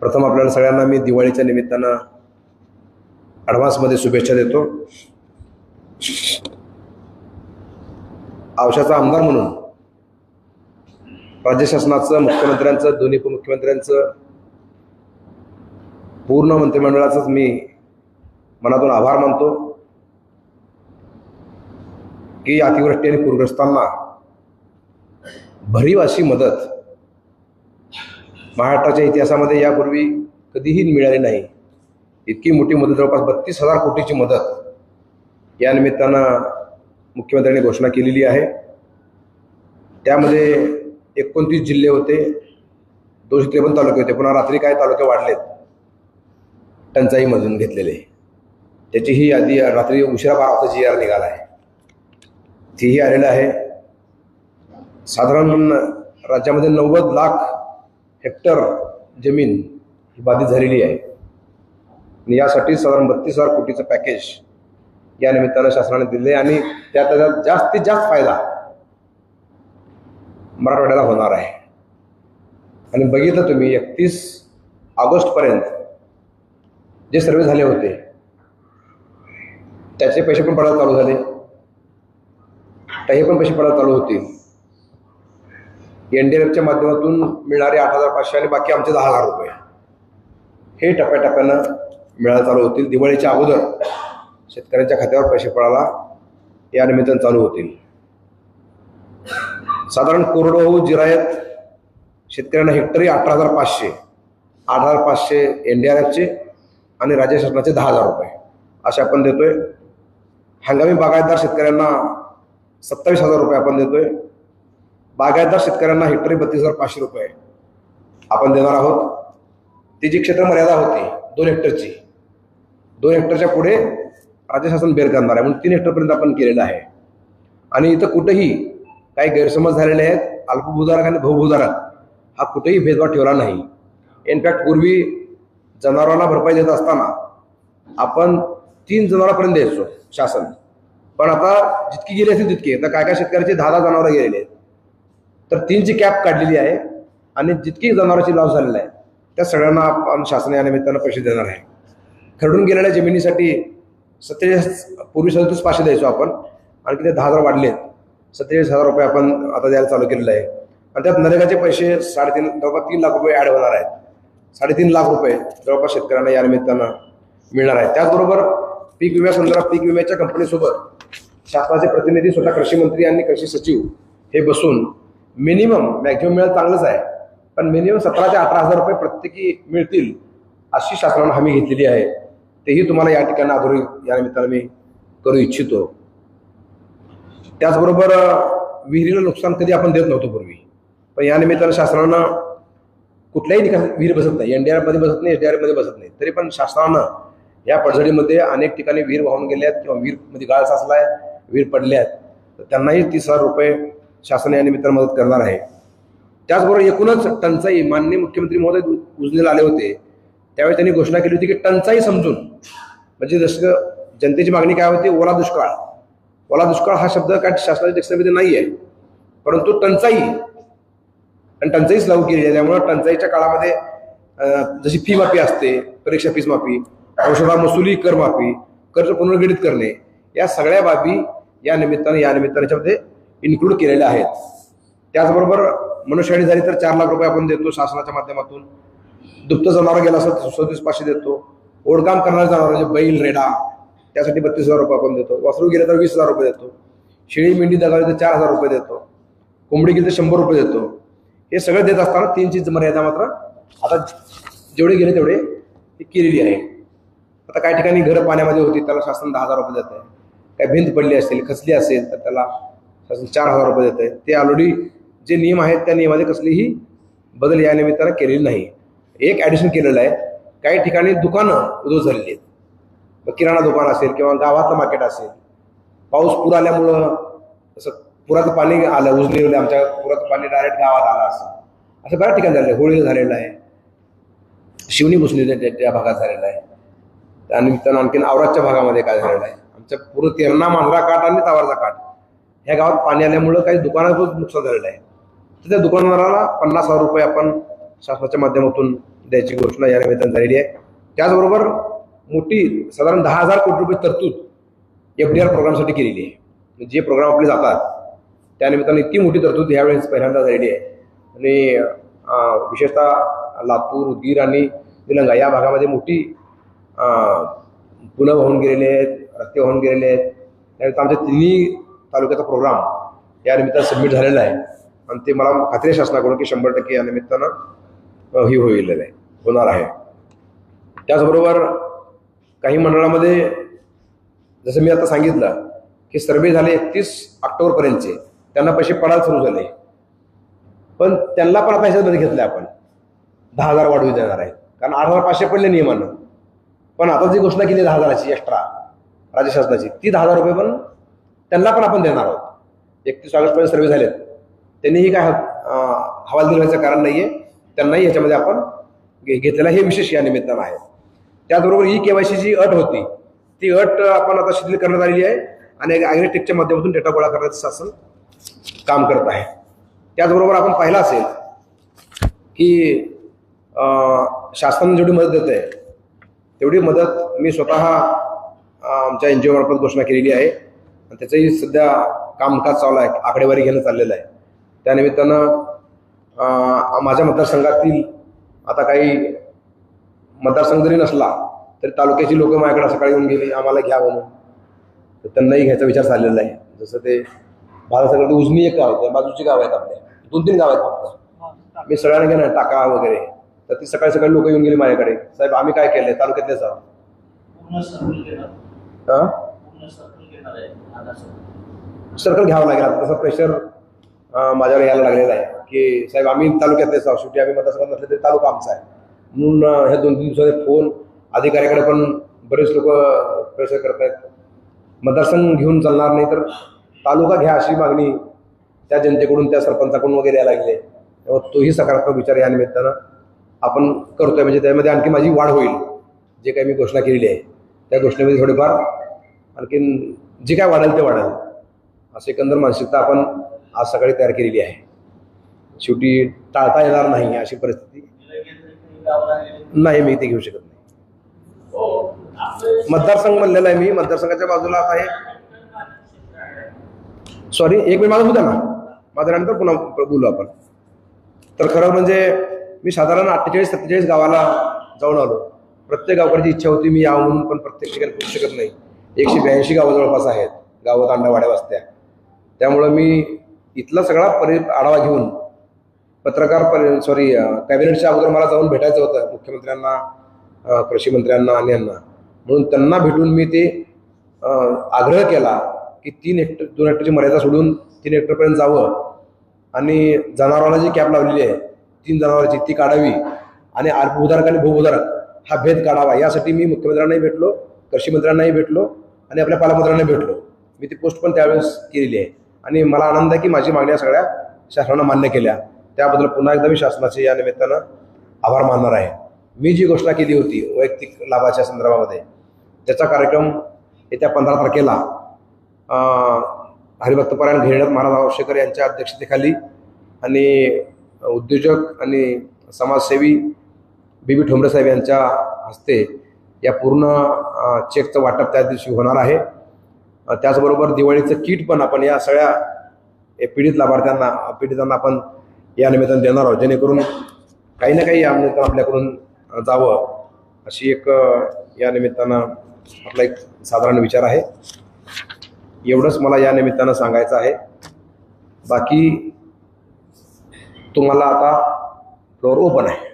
प्रथम आपल्याला सगळ्यांना मी दिवाळीच्या निमित्तानं ॲडव्हान्समध्ये शुभेच्छा देतो. औषधाचा आमदार म्हणून राज्य शासनाचं मुख्यमंत्र्यांचं दोन्ही उपमुख्यमंत्र्यांचं पूर्ण मंत्रिमंडळाचंच मी मनातून आभार मानतो. की अतिवृष्टी आणि पूरग्रस्तांना भरीव अशी मदत महाराष्ट्राच्या इतिहासामध्ये यापूर्वी कधीही मिळाली नाही. इतकी मोठी मदत जवळपास बत्तीस हजार कोटीची मदत या निमित्तानं मुख्यमंत्र्यांनी घोषणा केलेली आहे. त्यामध्ये एकोणतीस जिल्हे होते दोनशे त्रेपन्न तालुके होते. पुन्हा रात्री काय तालुके वाढलेत टंचाईमधून घेतलेले. त्याची ही यादी रात्री उशिरा बारा वाजता जी आर निघाला आहे. तीही आलेलं आहे. साधारण राज्यामध्ये नव्वद लाख हेक्टर जमीन ही बाधित झालेली आहे. आणि यासाठी साधारण बत्तीस हजार कोटीचं पॅकेज या निमित्तानं शासनाने दिले आणि त्यात त्याचा जास्तीत जास्त फायदा मराठवाड्याला होणार आहे. आणि बघितलं तुम्ही एकतीस ऑगस्टपर्यंत जे सर्वे झाले होते त्याचे पैसे पण पडायला चालू झाले. हे पण पैसे पडायला चालू होतील. एन डी एफच्या माध्यमातून मिळणारे आठ हजार पाचशे आणि बाकी आमचे दहा हजार रुपये. हे टप्प्याटप्प्यानं मिळायला चालू होतील. दिवाळीच्या अगोदर शेतकऱ्यांच्या खात्यावर पैसे पडायला या निमित्तानं चालू होतील. साधारण कोरडवाहू जिरायत शेतकऱ्यांना हेक्टरी अठरा हजार पाचशे आठ हजार पाचशे एन डी आर एफचे आणि राज्य शासनाचे दहा हजार रुपये. असे आपण देतोय. हंगामी बागायतदार शेतकऱ्यांना सत्तावीस हजार रुपये आपण देतोय. बागायतदार शेतकऱ्यांना हेक्टरी बत्तीस हजार पाचशे रुपये आपण देणार आहोत. ती जी क्षेत्र मर्यादा होती दोन हेक्टरची दोन हेक्टरच्या पुढे राज्य शासन बेर करणार आहे म्हणून तीन हेक्टरपर्यंत आपण केलेलं आहे. आणि इथं कुठंही काही गैरसमज झालेले आहेत अल्पभूधारक आणि बहुभूधारक हा कुठेही भेदभाव ठेवला नाही. इनफॅक्ट पूर्वी जनावरांना भरपाई देत असताना आपण तीन जनावरांपर्यंत द्यायचो शासन. पण आता जितकी गेली असेल तितकी. तर काय काय शेतकऱ्याचे दहा दहा जनावरं गेलेले आहेत. तर तीनची कॅप काढलेली आहे आणि जितकी जनावरांची लॉस झालेला आहे त्या सगळ्यांना आपण शासन या निमित्तानं पैसे देणार आहे. खरडून गेलेल्या जमिनीसाठी सत्तेचाळीस पूर्वी सदतीस पाचशे द्यायचो आपण आणखी ते दहा हजार वाढले सत्तेचाळीस हजार रुपये आपण आता द्यायला चालू केलेलं आहे. आणि त्यात नरेगाचे पैसे साडेतीन जवळपास तीन लाख रुपये ॲड होणार आहेत. साडेतीन लाख रुपये जवळपास शेतकऱ्यांना या निमित्तानं मिळणार आहे त्याचबरोबर पीक विम्यासंदर्भात पीक विम्याच्या कंपनीसोबत शासनाचे प्रतिनिधी स्वतः कृषी मंत्री आणि कृषी सचिव हे बसून मिनिमम मॅक्झिमम मिळेल चांगलंच आहे. पण मिनिमम सतरा ते अठरा हजार रुपये प्रत्येकी मिळतील अशी शासनानं हमी घेतलेली आहे. तेही तुम्हाला या ठिकाणी अधोरी या निमित्तानं मी करू इच्छितो. त्याचबरोबर विहिरीला नुकसान कधी आपण देत नव्हतो पूर्वी. पण या निमित्तानं शासनानं कुठल्याही ठिकाणी विहीर बसत नाही. एन डी आरमध्ये बसत नाही एस डी आरमध्ये बसत नाही. तरी पण शासनानं या पडझडीमध्ये अनेक ठिकाणी विहीर वाहून गेले आहेत किंवा विहीरमध्ये गाळ साचला आहे विहीर पडले आहेत तर त्यांनाही तीस हजार रुपये शासन या निमित्तानं मदत करणार आहे. त्याचबरोबर एकूणच टंचाई माननीय मुख्यमंत्री महोदय उजनेला उजनीला आले होते. त्यावेळी त्यांनी घोषणा केली होती की टंचाई समजून म्हणजे जसं जनतेची मागणी काय होती ओला दुष्काळ. ओला दुष्काळ हा शब्द काय शासनाच्या टेक्स्टमध्ये नाही आहे परंतु टंचाई आणि टंचाईच लागू केली आहे. त्यामुळे टंचाईच्या काळामध्ये जशी फी माफी असते परीक्षा फीस माफी औषधा मसुली कर माफी कर्ज पुनर्गठित करणे या सगळ्या बाबी या निमित्ताने या निमित्ताने याच्यामध्ये इन्क्लूड केलेल्या आहेत. त्याचबरोबर मनुष्यहानी झाली तर चार लाख रुपये आपण देतो शासनाच्या माध्यमातून. दुप्त जनावर गेला असेल तर सदतीस पाचशे देतो. ओढकाम करणारे जनावर म्हणजे बैल रेडा त्यासाठी बत्तीस हजार रुपये आपण देतो. वासरू गेले तर वीस हजार रुपये देतो. शेळी मेंढी दगावली तर चार हजार रुपये देतो. कोंबडी गेली तर शंभर रुपये देतो. हे सगळं देत असताना तीनची मर्यादा मात्र आता जेवढे गेले तेवढे ती केलेली आहे. आता काही ठिकाणी घरं पाण्यामध्ये होती त्याला शासन दहा हजार रुपये देत आहे काय भिंत पडली असेल खचली असेल तर त्याला शासन चार हजार रुपये देत आहे ते ऑलरेडी जे नियम आहेत त्या नियमामध्ये कसलीही बदल या निमित्तानं केलेली नाही. एक ॲडिशन केलेलं आहे. काही ठिकाणी दुकानं उद्ध्वस्त झालेली आहेत. मग किराणा दुकान असेल किंवा गावातलं मार्केट असेल. पाऊस पूर आल्यामुळं असं पुराचं पाणी आलं उजनीला आमच्या पुराचं पाणी डायरेक्ट गावात आलं असं. असं बऱ्याच ठिकाणी झालेलं आहे. होळीला झालेलं आहे. शिवनी बुसणी त्या त्या भागात झालेलं आहे. त्यानिमित्तानं आणखीन आवराजच्या भागामध्ये काय झालेलं आहे? आमच्या पूर्ण तेरणा मांजरा काठ आणि तावरचा काठ. ह्या गावात पाणी आल्यामुळं काही दुकानाचं नुकसान झालेलं आहे. तर त्या दुकानदाराला पन्नास हजार रुपये आपण शासनाच्या माध्यमातून द्यायची घोषणा या निमित्तानं झालेली आहे. त्याचबरोबर मोठी साधारण दहा हजार कोटी रुपये तरतूद एफ डी आर प्रोग्रामसाठी केलेली आहे. म्हणजे जे प्रोग्राम आपले जातात त्यानिमित्तानं इतकी मोठी तरतूद यावेळेस पहिल्यांदा झालेली आहे. आणि विशेषतः लातूर उदगीर आणि निलंगा या भागामध्ये मोठी पुलं वाहून गेलेले आहेत रस्ते वाहून गेलेले आहेत. त्यानंतर आमच्या तिन्ही तालुक्याचा प्रोग्राम या निमित्तानं सबमिट झालेला आहे. आणि ते मला खात्री शासनाकडून की शंभर टक्के या निमित्तानं ही होईल आहे होणार आहे. त्याचबरोबर काही मंडळामध्ये जसं मी आता सांगितलं की सर्वे झाले एकतीस ऑक्टोबरपर्यंतचे. त्यांना पैसे पडायला सुरू झाले. पण त्यांना पण आता ह्याच्यामध्ये घेतलं आपण. दहा हजार वाढवू देणार आहे. कारण आठ हजार पाचशे पडले नियमानं. पण आता जी घोषणा केली दहा हजाराची एक्स्ट्रा राज्य शासनाची ती दहा हजार रुपये पण त्यांना पण आपण देणार आहोत. एकतीस ऑगस्टपर्यंत सर्वे झालेत. त्यांनीही काय अं, हवालदिल व्हायचं कारण नाही आहे त्यांनाही ह्याच्यामध्ये आपण घे- घेतलेला हे विशेष या निमित्तानं आहे. त्याचबरोबर ही केवायसी जी अट होती ती अट आपण आता शिथिल करण्यात आलेली आहे आणि ॲग्नेटिकच्या माध्यमातून डेटा गोळा करण्याचं शासन काम करत आहे. त्याचबरोबर आपण पाहिलं असेल की शासन जेवढी मदत देत आहे तेवढी मदत मी स्वतः आमच्या एन जी ओमार्फत घोषणा केलेली आहे. त्याचंही सध्या कामकाज चालू आहे आकडेवारी घेणं चाललेलं आहे. त्यानिमित्तानं माझ्या मतदारसंघातील आता काही मतदारसंघ जरी नसला तरी तालुक्याची लोक माझ्याकडे सकाळी येऊन गेली आम्हाला घ्या म्हणून. तर त्यांनाही घ्यायचा विचार चाललेला आहे. जसं ते भारतासंघात उजनी एक गाव आहे त्या बाजूची गाव आहेत आपले. दोन तीन गाव आहेत फक्त. मी सगळ्यांना घेणार टाका वगैरे. तर ती सकाळी सकाळी लोक येऊन गेली माझ्याकडे. साहेब आम्ही काय केलंय? तालुक्यातलेच आहोत. सर्कल घ्यावं लागेल. तसं प्रेशर माझ्यावर यायला लागलेला आहे. की साहेब आम्ही तालुक्यातलेच आहोत शेवटी आम्ही मतदारसंघात नसले तरी तालुका आमचा आहे. म्हणून ह्या दोन तीन दिवसाचे फोन अधिकाऱ्याकडे पण बरेच लोक प्रेशर करत आहेत. मतदारसंघ घेऊन चालणार नाही तर तालुका घ्या अशी मागणी त्या जनतेकडून त्या सरपंचाकडून वगैरे यायला लागली आहे. तेव्हा तोही सकारात्मक विचार या निमित्तानं आपण करतोय. म्हणजे त्यामध्ये आणखी माझी वाढ होईल. जे काही मी घोषणा केलेली आहे. त्या घोषणेमध्ये थोडीफार आणखीन जे काय वाढेल ते वाढेल. असं एकंदर मानसिकता आपण आज सकाळी तयार केलेली आहे. शेवटी टाळता येणार नाही अशी परिस्थिती. नाही मी ते घेऊ शकत नाही. मतदारसंघ म्हणलेला आहे मी. मतदारसंघाच्या बाजूला आहे सॉरी एक मिनिट माझं होतं ना. माझ्या नंतर पुन्हा बोलू आपण. तर खरं म्हणजे मी साधारण अठ्ठेचाळीस सत्तेचाळीस गावाला जाऊन आलो. प्रत्येक गावकऱ्याची इच्छा होती मी याहून पण प्रत्येक ठिकाणी पोहोचू शकत नाही. एकशे ब्याऐंशी गावं जवळपास आहेत. गावं तांडावाड्या वस्त्या. त्यामुळं मी इथला सगळा परि आढावा घेऊन पत्रकार परि सॉरी कॅबिनेटच्या अगोदर मला जाऊन भेटायचं होतं मुख्यमंत्र्यांना कृषी मंत्र्यांना आणि यांना. म्हणून त्यांना भेटून मी ते आग्रह केला की तीन हेक्टर दोन हेक्टरची मर्यादा सोडून तीन हेक्टरपर्यंत जावं. आणि जनावरांना जी कॅप लावलेली आहे तीन जनावरांची ती काढावी. आणि अल्पभूधारक आणि भूभूधारक हा भेद काढावा. यासाठी मी मुख्यमंत्र्यांनाही भेटलो. कृषी मंत्र्यांनाही भेटलो आणि आपल्या पालकमंत्र्यांना भेटलो. मी ती पोस्ट पण त्यावेळेस केलेली आहे. आणि मला आनंद आहे की माझी मागण्या सगळ्या शासनानं मान्य केल्या. त्याबद्दल पुन्हा एकदा मी शासनाचे या निमित्तानं आभार मानणार आहे. मी जी घोषणा केली होती वैयक्तिक लाभाच्या संदर्भामध्ये त्याचा कार्यक्रम येत्या पंधरा तारखेला हरिभक्तपरायण घेण्यात महाराज आवश्यकर यांच्या अध्यक्षतेखाली आणि उद्योजक आणि समाजसेवी बी बी ठोंबरे साहेब यांच्या हस्ते या पूर्ण चेकचं वाटप त्या दिवशी होणार आहे. त्याचबरोबर दिवाळीचं किट पण आपण या सगळ्या पीडित लाभार्थ्यांना पीडितांना आपण या निमित्तानं देणार आहोत. जेणेकरून काही ना काही या निमित्तानं आपल्याकडून जावं अशी एक या निमित्तानं आपला एक साधारण विचार आहे. एवढंच मला या निमित्तानं सांगायचं आहे. बाकी तुम्हाला आता फ्लोअर ओपन आहे.